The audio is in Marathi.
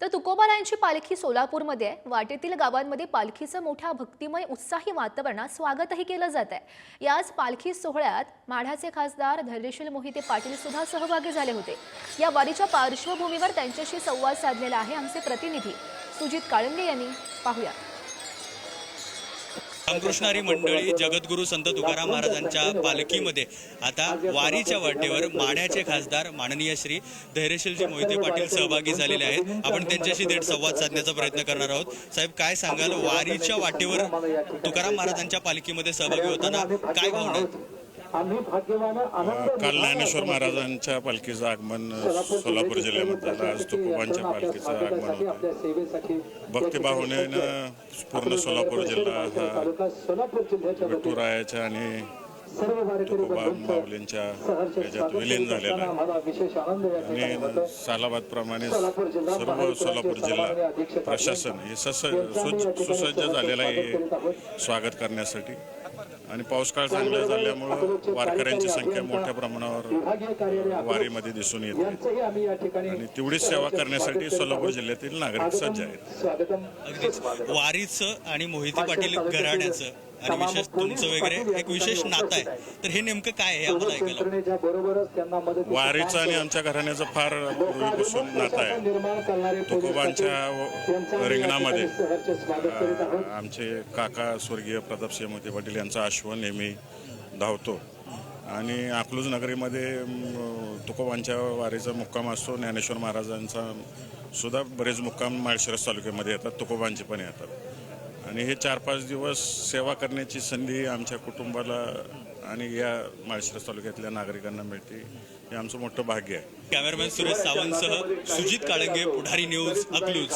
तर तुकोबारायांची पालखी सोलापूरमध्ये आहे. वाटेतील गावांमध्ये पालखीचं मोठ्या भक्तिमय उत्साही वातावरणात स्वागतही केलं जात आहे. याच पालखी सोहळ्यात माढ्याचे खासदार धैर्यशील मोहिते पाटील सुद्धा सहभागी झाले होते. या वारीच्या पार्श्वभूमीवर त्यांच्याशी संवाद साधलेला आहे आमचे प्रतिनिधी सुजित काळंगे यांनी. पाहूया. रामकृष्णारी मंडळी जगद्गुरू संत तुकाराम महाराजांच्या पालखीमध्ये आता वारीच्या वाटेवर माढ्याचे खासदार माननीय श्री धैर्यशीलजी मोहिते पाटील सहभागी झालेले आहेत. आपण त्यांच्याशी थेट संवाद साधण्याचा प्रयत्न करणार आहोत. साहेब काय सांगाल? वारीच्या वाटेवर तुकाराम महाराजांच्या पालखीमध्ये सहभागी होताना काय भावना आहेत? काल ज्ञानेश्वर महाराजांच्या पालखीचं आगमन सोलापूर जिल्ह्यामध्ये झालं आज तुकोबांच्या पालखीचं आगमन. होतं भक्तिभावनेनं पूर्ण सोलापूर जिल्हा हा विठुरायाच्या आणि तुकोबा माऊलींच्या याच्यात विलीन झालेला आहे. आणि सालाबादप्रमाणे सर्व सोलापूर जिल्हा प्रशासन हे सस सुज- सुसज्ज झालेलं आहे. स्वागत करण्यासाठी. आणि पावसाळ चांगला झाल्यामुळं वारकऱ्यांची संख्या मोठ्या प्रमाणावर वारीमध्ये दिसून येते आणि तेवढीच सेवा करण्यासाठी सोलापूर जिल्ह्यातील नागरिक सज्ज आहेत. अगदीच. वारीचं आणि मोहिते पाटील घराण्याचं आणि विशेष तुमचं वगैरे एक विशेष नातं आहे. तर हे नेमकं काय आहे आम्हाला ऐकायला वारीचं आणि आमच्या घराण्याचं फार पूर्वीपासून नातं आहे. तुकोबांच्या रिंगणामध्ये आमचे काका स्वर्गीय प्रतापसिंह मोहिते पाटील यांचा अश्व नेहमी धावतो. आणि अकलूज नगरीमध्ये तुकोबांच्या वारीचा मुक्काम असतो. ज्ञानेश्वर महाराजांचा सुद्धा बरेच मुक्काम माळशिरस तालुक्यामध्ये येतात. तुकोबांचे पण येतात. आणि हे चार पाच दिवस सेवा करण्याची संधी आमच्या कुटुंबाला आणि या माळशिरस तालुक्यातल्या नागरिकांना मिळते. हे आमचं मोठं भाग्य आहे. कॅमेरामॅन सुरेश सावंतसह सुजित काळंगे पुढारी न्यूज अकलूज.